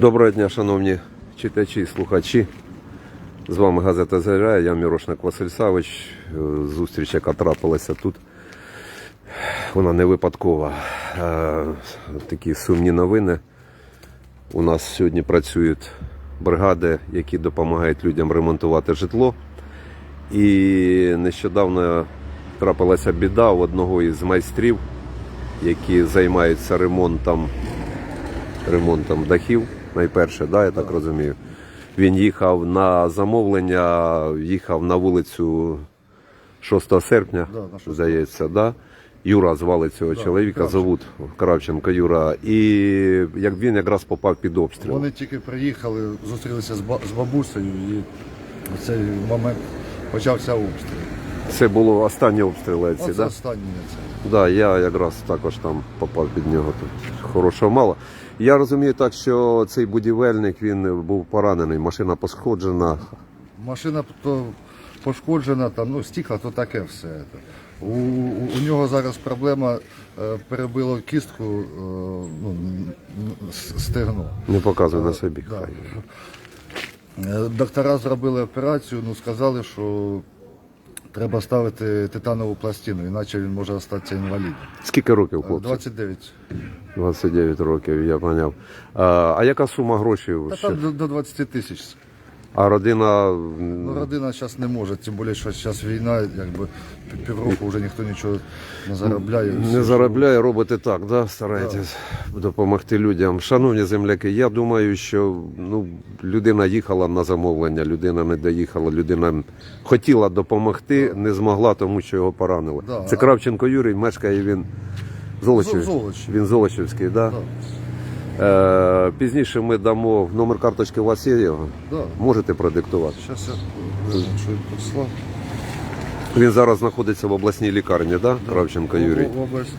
Доброго дня, шановні читачі і слухачі. З вами газета Заря, я Мірошник Василь Савич. Е, Зустріч, яка трапилася тут. Вона не випадкова. Е, Такі сумні новини. У нас сьогодні працюють бригади, які допомагають людям ремонтувати житло. І нещодавно трапилася біда у одного із майстрів, які займаються ремонтом ремонтом дахів, найперше, да, я так розумію. Він їхав на замовлення, їхав на вулицю 6 серпня, Да, на 6. здається, да. Юра звали цього чоловіка, зовут Кравченко Юра. І як він якраз попав під обстріл. Вони тільки приїхали, зустрілися з ба- з бабусею і в цей момент почався обстріл. Це було останні обстріли ці, Оце да? останнє це. Да, я якраз також там попав під нього. Тут хорошого мало. Я розумію так, що цей будівельник він був поранений, машина посходжена. Машина то пошкоджена, там, ну, стікла, то таке все. У, у, у нього зараз проблема е, перебило кістку е, ну, стегно. Не показує на собі. Да. хай. Е, Доктора зробили операцію, ну сказали, що треба ставити титанову пластину, іначе він може остатися інвалідом. Скільки років хлопцю? 29. 29 років, я поняв. А, а яка сума грошей? Та ще? там до, до 20 тисяч. А родина Ну, родина зараз не може, тим більше, що зараз війна, якби пів- півроку вже ніхто нічого не заробляє. не заробляє, робите так, да? стараєтесь допомогти людям. Шановні земляки, я думаю, що ну, людина їхала на замовлення, людина не доїхала, людина хотіла допомогти, не змогла, тому що його поранили. Да. Це Кравченко Юрій, мешкає він Золочів. Зо- Золочів. Він Золочівський, да? Да. Е, пізніше ми дамо номер карточки у вас є його. Да. Можете продиктувати. Зараз я гляну, що він зараз знаходиться в обласній лікарні, да? Кравченко Юрій. В, в області.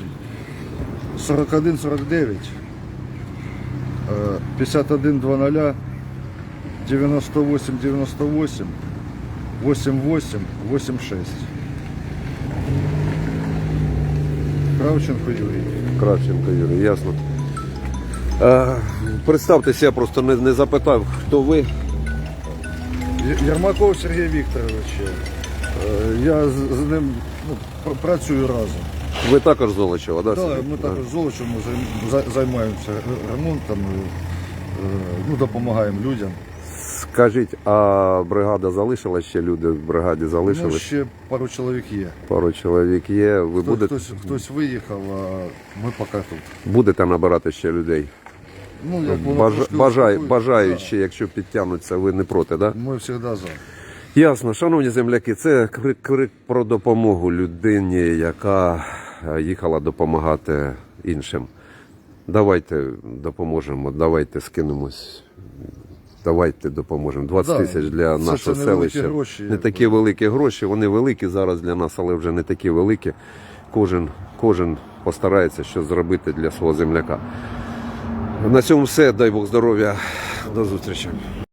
41 49 е, 51 00 98 98 88 86 Кравченко Юрій. Кравченко Юрій, ясно. Е, представтеся, я просто не, не запитав, хто ви. Ярмаков Сергій Вікторович. Е, Я з, з ним ну, працюю разом. Ви також Золочева, да? Так, ми також з Золочем займаємося ремонтом, е, ну, допомагаємо людям. Скажіть, а бригада залишилась ще люди в бригаді Ну, ще пару чоловік є. Пару чоловік є. Ви Хто- будете, Хтось, хтось виїхав, а ми поки тут. будете набирати ще людей? Ну, як воно Бажа, трошки бажай, успокоїть, бажаючи, якщо підтягнуться, ви не проти, так? Да? Ми завжди за. Ясно, шановні земляки, це крик, крик про допомогу людині, яка е, їхала допомагати іншим. Давайте допоможемо, давайте скинемось. Давайте допоможемо. 20 Да, тисяч для це- нашого невеликі селища. гроші, не якби. такі великі гроші. Вони великі зараз для нас, але вже не такі великі. Кожен, кожен постарається щось зробити для свого земляка. На цьому все. Дай Бог здоров'я. До зустрічі.